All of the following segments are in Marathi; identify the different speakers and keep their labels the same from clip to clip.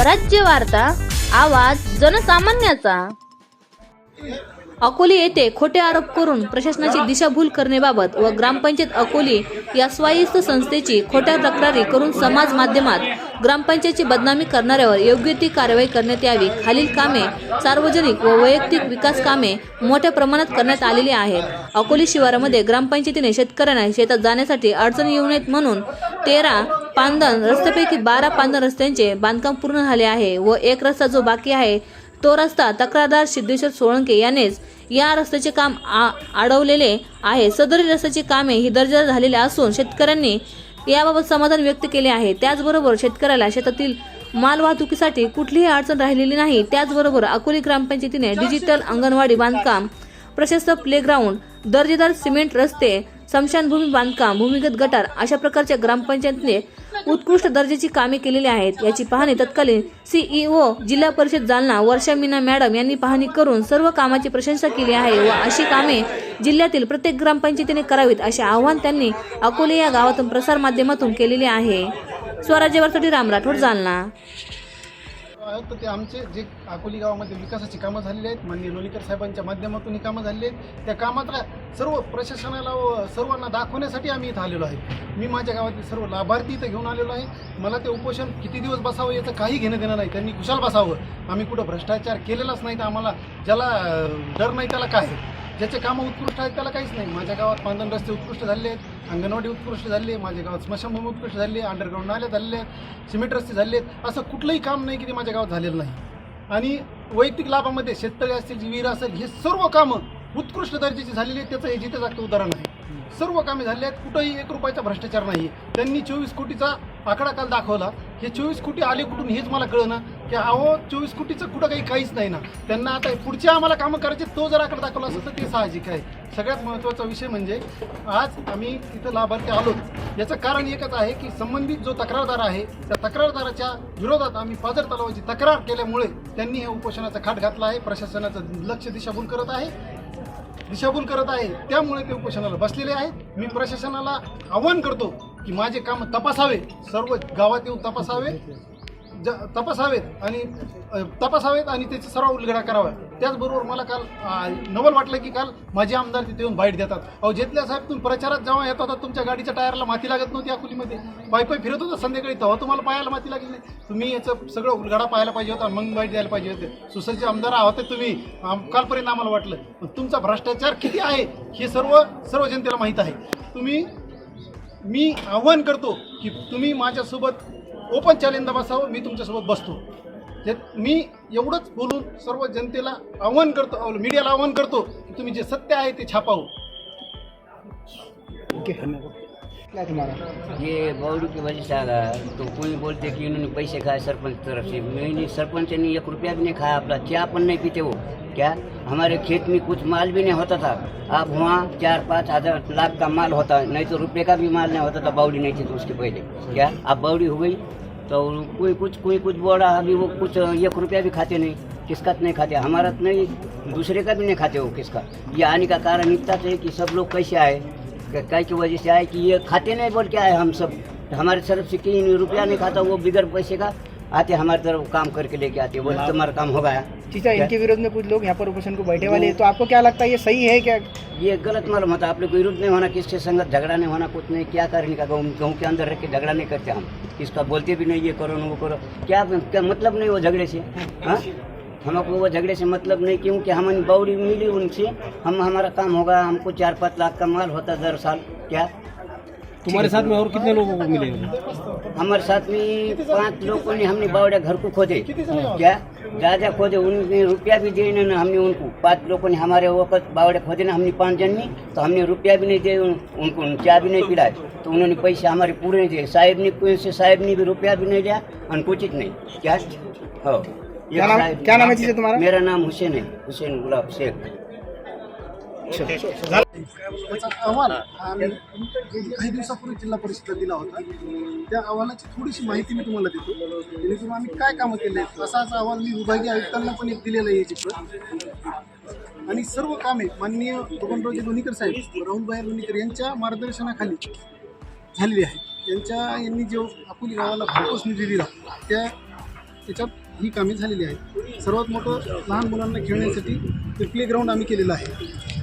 Speaker 1: स्वराज्य वार्ता आवाज जनसामान्याचा. अकोली येथे खोटे आरोप करून प्रशासनाची दिशाभूल करण्याबाबत व ग्रामपंचायत अकोली या स्वायत्त संस्थेची खोट्या तक्रारी करून समाज माध्यमात ग्रामपंचायतची बदनामी करणाऱ्यावर योग्य ती कारवाई करण्यात यावी. खालील कामे सार्वजनिक व वैयक्तिक विकास कामे मोठ्या प्रमाणात करण्यात आलेली आहेत. अकोली शिवारामध्ये ग्रामपंचायतीने शेतकऱ्यांना शेतात जाण्यासाठी अडचण येऊ नयेत म्हणून तेरा पांदन रस्त्यापैकी बारा पांदन रस्त्यांचे बांधकाम पूर्ण झाले आहे व एक रस्ता जो बाकी आहे तो रस्ता तक्रारदार सिद्धेश्वर सोळंके यानेच या रस्त्याचे काम आ- अडवलेले आहे. सदरी रस्त्याची कामे ही दर्जा झालेली असून शेतकऱ्यांनी याबाबत समाधान व्यक्त केले आहे. त्याचबरोबर शेतकऱ्याला शेतातील माल वाहतुकीसाठी कुठलीही अडचण राहिलेली नाही. त्याचबरोबर अकोली ग्रामपंचायतीने डिजिटल अंगणवाडी बांधकाम प्रशस्त प्लेग्राऊंड दर्जेदार सिमेंट रस्ते स्मशानभूमी बांधकाम भूमिगत गटार अशा प्रकारच्या ग्रामपंचायतीने उत्कृष्ट दर्जाची कामे केलेली आहेत. याची पाहणी तत्कालीन सीईओ जिल्हा परिषद जालना वर्षा मीना मॅडम यांनी पाहणी करून सर्व कामाची प्रशंसा केली आहे व अशी कामे जिल्ह्यातील प्रत्येक ग्रामपंचायतीने करावीत असे आवाहन त्यांनी अकोले या गावातून प्रसार माध्यमातून केलेले आहे. स्वराज्यवरसाठी राम राठोड जालना.
Speaker 2: आहोत तर ते आमचे जे अकोली गावामध्ये विकासाची कामं झालेली आहेत माननीय लोणीकर साहेबांच्या माध्यमातून ही कामं झालेली आहेत. त्या कामातल्या सर्व प्रशासनाला व सर्वांना दाखवण्यासाठी आम्ही इथं आलेलो आहे. मी माझ्या गावातील सर्व लाभार्थी इथं घेऊन आलेलो आहे. मला ते उपोषण किती दिवस बसावं याचं काही घेणं देणं नाही. त्यांनी कुशाल बसावं. आम्ही कुठं भ्रष्टाचार केलेलाच नाही तर आम्हाला ज्याला डर नाही त्याला काय? ज्याचे कामं उत्कृष्ट आहेत त्याला काहीच नाही. माझ्या गावात पांदन रस्ते उत्कृष्ट झाले आहेत. अंगणवाडी उत्कृष्ट झाले माझ्या गावात स्मशानभूमी उत्कृष्ट झाली अंडरग्राऊंड नाल्या झालेले आहेत सिमेंट रस्ते झाले आहेत. असं कुठलंही काम नाही की ते माझ्या गावात झालेलं नाही. आणि वैयक्तिक लाभामध्ये शेतकरी असतील जी विहीर असेल हे सर्व कामं उत्कृष्ट दर्जाची झालेली आहेत त्याचं हे जिथे जागतं उदाहरण आहे. सर्व कामे झाली आहेत कुठंही एक रुपयाचा भ्रष्टाचार नाही आहे त्यांनी चोवीस कोटीचा आकडा काल दाखवला. हे चोवीस कोटी आले कुठून हेच मला कळलं की अहो चोवीस कोटीचं कुठं काही काहीच नाही ना. त्यांना आता पुढच्या आम्हाला कामं करायचे तो जर आकडा दाखवला असेल तर ते साहजिक आहे. सगळ्यात महत्त्वाचा विषय म्हणजे आज आम्ही तिथं लाभार्थी आलो याचं कारण एकच आहे की संबंधित जो तक्रारदार आहे त्या तक्रारदाराच्या विरोधात आम्ही पाजर तलावाची तक्रार केल्यामुळे त्यांनी हे उपोषणाचा खाट घातला आहे. प्रशासनाचं लक्ष दिशाभूल करत आहे. दिशाभूल करत आहे. त्यामुळे ते उपोषणाला बसलेले आहेत. मी प्रशासनाला आव्हान करतो की माझे काम तपासावे. सर्व गावात येऊन तपासावे. तपासावेत आणि तपासावेत आणि त्याची सर्व उलगडा करावा. त्याचबरोबर मला काल नवल वाटलं की काल माझे आमदार तिथे येऊन बाईट देतात. अहो जेतल्या साहेब तुम्ही प्रचारात जेव्हा येत होता तुमच्या गाडीच्या टायरला माती लागत नव्हती अकोलीमध्ये पाय पाय फिरत होता संध्याकाळी तेव्हा तुम्हाला पायाला माती लागली नाही. तुम्ही याचं सगळं उलगडा पाहायला पाहिजे होता मग बाईट द्यायला पाहिजे होते. सुसज्ज आमदार आहोत तुम्ही. कालपर्यंत आम्हाला वाटलं. पण तुमचा भ्रष्टाचार किती आहे हे सर्व सर्व जनतेला माहीत आहे. तुम्ही मी आव्हान करतो की तुम्ही माझ्यासोबत ओपन चॅलेंजला बसावं मी तुमच्यासोबत बसतो. जे मी एवढंच बोलून सर्व जनतेला आव्हान करतो मीडियाला आव्हान करतो की तुम्ही जे सत्य आहे ते छापावं. ओके धन्यवाद.
Speaker 3: क्या तुम्हारा?
Speaker 4: ये बावड़ी की वजह से आ है। तो कोई बोलते कि इन्होंने पैसे खाए सरपंच तरफ़ से। मैंने सरपंच ने एक रुपया भी नहीं खाया अपना। चाय अपन नहीं पीते वो? क्या? हमारे खेत में कुछ माल भी नहीं होता था। अब वहाँ चार, पाँच हज़ार लाख का माल होता। नहीं तो रुपये का भी माल नहीं होता था बावड़ी नहीं थी तो उसके पहले। क्या? अब बावड़ी हो गई। तो कोई कुछ कोई कुछ बोल रहा अभी वो कुछ एक रुपया भी खाते नहीं। किसका तो नहीं खाते? हमारा तो नहीं, दूसरे का भी नहीं खाते वो किसका? ये आने का कारण इतना तो है कि सब लोग कैसे आए? काय की वजह से आए कि ये खाते नहीं बोल के आए हम सब। हमारे तरफ से कहीं रुपया नहीं खाता वो बिगर पैसे का आते हमारे तरफ काम करके लेके आते बोले तुम्हारा काम हो गया
Speaker 3: चीचा इनके विरोध में कुछ लोग यहाँ पर उपोषण को बैठे वाले हैं तो आपको क्या लगता है ये सही है क्या?
Speaker 4: ये गलत मालूम होता आप लोग को विरोध नहीं होना किससे संगत झगड़ा नहीं होना कुछ नहीं क्या करने का गाँव गाँव के अंदर रह के झगड़ा नहीं करते हम। किसका बोलते भी नहीं ये करो न वो करो। क्या क्या मतलब नहीं वो झगड़े से? हाँ? हमको वो झगड़े से मतलब नहीं क्योंकि हमारी बाउरी मिली उनसे। हम हमारा काम होगा हमको चार पाँच लाख का माल होता दर साल। क्या?
Speaker 5: तुम्हारे साथ में और कितने लोगों को मिले?
Speaker 4: हमारे साथ में पांच लोगों ने हमने बावड़े घर को खोदे क्या? राजा खोदे उन्होंने रुपया भी दिए ना हमने उनको। पांच लोगों ने हमारे वक्त बावड़े खोदे ना हमने पांच जन में तो हमने रुपया भी नहीं दिए उन- उनको चाय भी नहीं पिलाए तो उन्होंने पैसे हमारे पूरे नहीं दिए। साहेब ने कोई से साहेब ने भी रुपया भी नहीं दिया और कुछ नहीं। क्या? हो।
Speaker 3: क्या नाम क्या नाम है चीचा तुम्हारा?
Speaker 4: मेरा नाम हुसैन है हुसैन गुलाब शेख।
Speaker 2: त्याचा अहवाल आम्ही काही दिवसापूर्वी जिल्हा परिषदेला दिला होता त्या अहवालाची थोडीशी माहिती मी तुम्हाला देतो जेणेकरून आम्ही काय कामं केले असाच अहवाल मी विभागीय आयुक्तांना पण एक दिलेला आहे प्रत आणि सर्व कामे माननीय बबनरावजी लोणीकर साहेब राहुलभाई लोणीकर यांच्या मार्गदर्शनाखाली झालेली आहे यांच्या यांनी जो अकोली गावाला भरघोस निधी दिला त्या त्याच्यात ही कामे झालेली आहेत. सर्वात मोठं लहान मुलांना खेळण्यासाठी ते प्लेग्राऊंड आम्ही केलेलं आहे.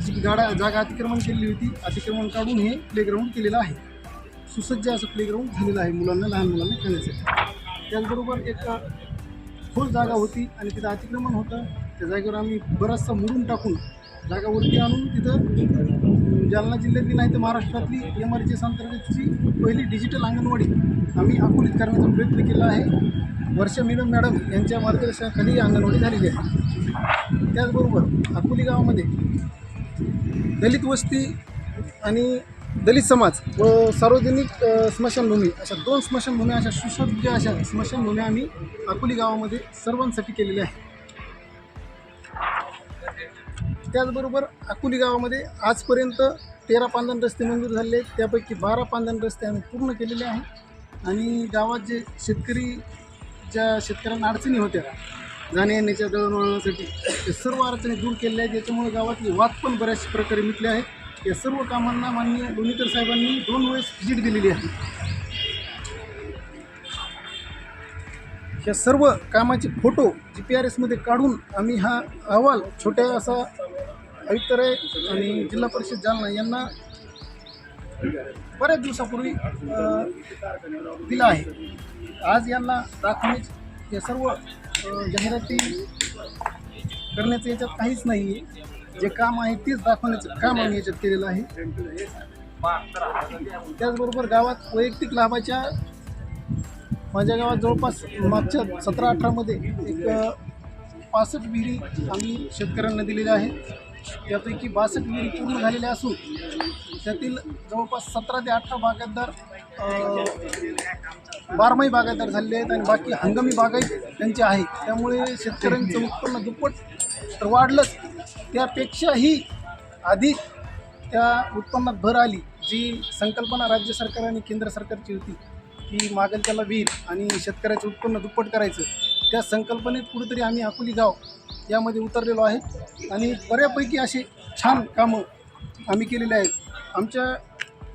Speaker 2: जी गाड्या जागा अतिक्रमण केलेली होती. अतिक्रमण काढून हे प्लेग्राऊंड केलेलं आहे. सुसज्ज असं प्लेग्राऊंड झालेलं आहे मुलांना लहान मुलांना खेळण्यासाठी. त्याचबरोबर एक खोल जागा होती आणि तिथं अतिक्रमण होतं. त्या जागेवर आम्ही बराचसा मुरून टाकून जागावरती आणून तिथं जालना जिल्ह्यातली नाही तर महाराष्ट्रातली एम आर जी एस अंतर्गतची पहिली डिजिटल अंगणवाडी आम्ही अकोलीत करण्याचा प्रयत्न केला आहे. वर्षा मिनम मॅडम यांच्या मार्गदर्शनाखाली ही अंगणवाडी झालेली आहे. त्याचबरोबर अकोली गावामध्ये दलित वस्ती आणि दलित समाज व सार्वजनिक स्मशानभूमी अशा दोन स्मशानभूमी अशा सुसज्ज अशा स्मशानभूमी आम्ही अकोली गावामध्ये सर्वांसाठी केलेल्या आहे त्याचबरोबर अकोली गावामध्ये आजपर्यंत तेरा पांधन रस्ते मंजूर झालेले आहेत. त्यापैकी बारा पांधन रस्ते आम्ही पूर्ण केलेले आहे आणि गावात जे शेतकरी ज्या शेतकऱ्यांना अडचणी होत्या जाण्या येण्याच्या दळणवळणासाठी ते सर्व अडचणी दूर केलेल्या आहेत. याच्यामुळे गावातली वाद पण बऱ्याच प्रकारे मिटले आहेत. या सर्व कामांना माननीय लोणीकर साहेबांनी दोन वेळेस व्हिजिट दिलेली आहे. या सर्व कामाचे फोटो जी पी आर एसमध्ये काढून आम्ही हा अहवाल छोट्या असा ऐतरे आणि जिल्हा परिषद जालना यांना बऱ्याच दिवसापूर्वी दिलं दिला आहे. आज यांना दाखवणे हे सर्व जाहिराती करण्याचं याच्यात काहीच नाही आहे जे काम आहे तेच दाखवण्याचं काम आम्ही याच्यात केलेलं आहे. त्याचबरोबर गावात वैयक्तिक लाभाच्या माझ्या गावात जवळपास मागच्या सतरा अठरामध्ये एक पासष्ट विहिरी आम्ही शेतकऱ्यांना दिलेल्या आहेत. त्यापैकी बासष्ट विहिरी पूर्ण झालेल्या असून त्यातील जवळपास सतरा ते अठरा बागायतदार बारमाही बागायतदार झालेले आहेत आणि बाकी हंगामी बागायत त्यांचे आहे. त्यामुळे शेतकऱ्यांचं उत्पन्न दुप्पट तर वाढलंच. त्यापेक्षाही अधिक त्या उत्पन्नात भर आली जी संकल्पना राज्य सरकार आणि केंद्र सरकारची होती. की मागेल त्याला वीर आणि शेतकऱ्याचं उत्पन्न दुप्पट करायचं त्या संकल्पनेत कुठेतरी आम्ही अकोली गाव यामध्ये उतरलेलो आहे. आणि बऱ्यापैकी असे छान कामं आम्ही केलेले आहेत. आमच्या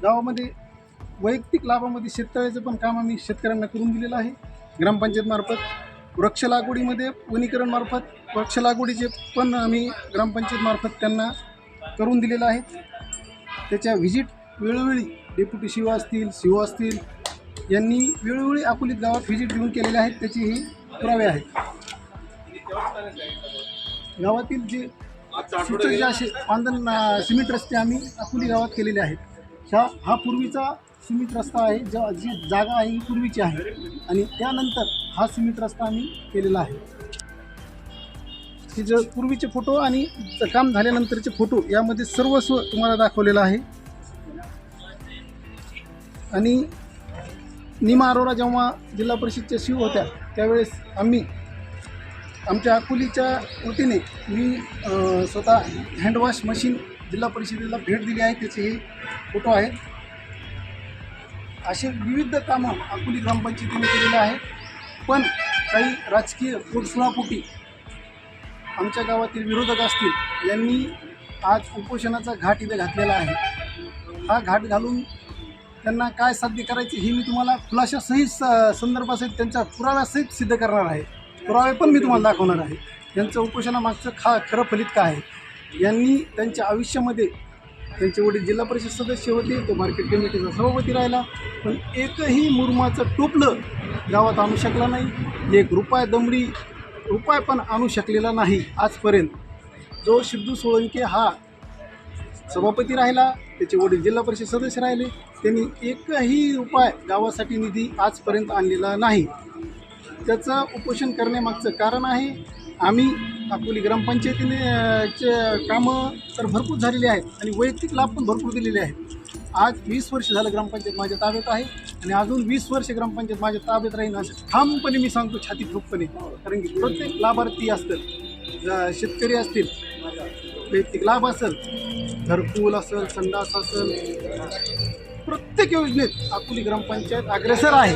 Speaker 2: गावामध्ये वैयक्तिक लाभामध्ये शेततळ्याचं पण काम आम्ही शेतकऱ्यांना करून दिलेलं आहे. ग्रामपंचायतमार्फत वृक्ष लागवडीमध्ये वनीकरणमार्फत वृक्ष लागवडीचे पण आम्ही ग्रामपंचायतमार्फत त्यांना करून दिलेलं आहे. त्याच्या व्हिजिट वेळोवेळी डेप्युटी शिव असतील शिव असतील यांनी वेळोवेळी अकोलीत गावात व्हिजिट देऊन केलेले आहेत त्याचे हे पुरावे आहेत. गावातील जे असे पांधन सिमेंट रस्ते आम्ही अकोली गावात केलेले आहेत. ह्या हा पूर्वीचा सिमेंट रस्ता आहे ज्या जी जागा आहे ही पूर्वीची आहे. आणि त्यानंतर हा सिमेंट रस्ता आम्ही केलेला आहे. हे जे पूर्वीचे फोटो आणि काम झाल्यानंतरचे फोटो यामध्ये सर्वस्व तुम्हाला दाखवलेलं आहे. आणि निमा अरोरा जेव्हा जिल्हा परिषदच्या शिव होत्या त्यावेळेस आम्ही आमच्या अकोलीच्या वतीने मी स्वतः हँडवॉश मशीन जिल्हा परिषदेला भेट दिली आहे त्याचे हे फोटो आहेत असे विविध कामं अकोली ग्रामपंचायतीने केलेले आहेत पण काही राजकीय पोटसुळापोटी आमच्या गावातील विरोधक असतील यांनी आज उपोषणाचा घाट इथे घातलेला आहे. हा घाट घालून त्यांना काय साध्य करायचे हे मी तुम्हाला खुलाशासहित स- संदर्भासहित त्यांच्या पुराव्यासहित सिद्ध करणार आहे. पुरावे पण मी तुम्हाला दाखवणार आहे. यांचं उपोषणामागचं खा खरं फलित काय आहे? यांनी त्यांच्या आयुष्यामध्ये त्यांचे वडील जिल्हा परिषद सदस्य होते तो मार्केट कमिटीचा सभापती राहिला पण एकही मुरमाचं टोपलं गावात आणू शकला नाही. एक रुपाय दमडी रुपाय पण आणू शकलेला नाही आजपर्यंत. जो सिद्धू सोळंके हा सभापती राहिला त्याचे वडील जिल्हा परिषद सदस्य राहिले. त्यांनी एकही उपाय गावासाठी निधी आजपर्यंत आणलेला नाही. त्याचं उपोषण करण्यामागचं कारण आहे आम्ही अकोली ग्रामपंचायतीने चे कामं तर भरपूर झालेली आहेत आणि वैयक्तिक लाभ पण भरपूर दिलेले आहेत. आज वीस वर्ष झालं ग्रामपंचायत माझ्या ताब्यात आहे आणि अजून वीस वर्ष ग्रामपंचायत माझ्या ताब्यात राहील असं ठामपणे मी सांगतो छाती ठोकपणे. कारण की प्रत्येक लाभार्थी असतात शेतकरी असतील वैयक्तिक लाभ असेल घरकुल असेल संडास असेल. प्रत्येक योजनेत अकोली ग्रामपंचायत अग्रेसर आहे.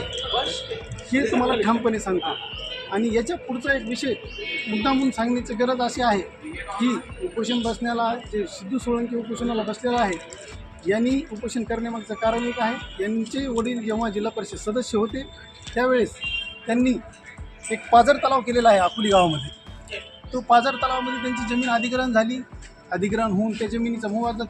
Speaker 2: हे तुम्हाला ठामपणे सांगतो. आणि याच्या पुढचा एक विषय मुद्दामून सांगण्याची गरज अशी आहे की उपोषण बसण्याला जे सिद्धू सोळंकी उपोषणाला बसलेला आहे यांनी उपोषण करण्यामागचं कारण एक आहे. यांचे वडील जेव्हा जिल्हा परिषद सदस्य होते त्यावेळेस त्यांनी एक पाझर तलाव केलेला आहे अकोली गावामध्ये. तो पाझर तलावामध्ये त्यांची जमीन अधिग्रहण झाली. अधिग्रहण होऊन त्या जमिनीचा मोबदला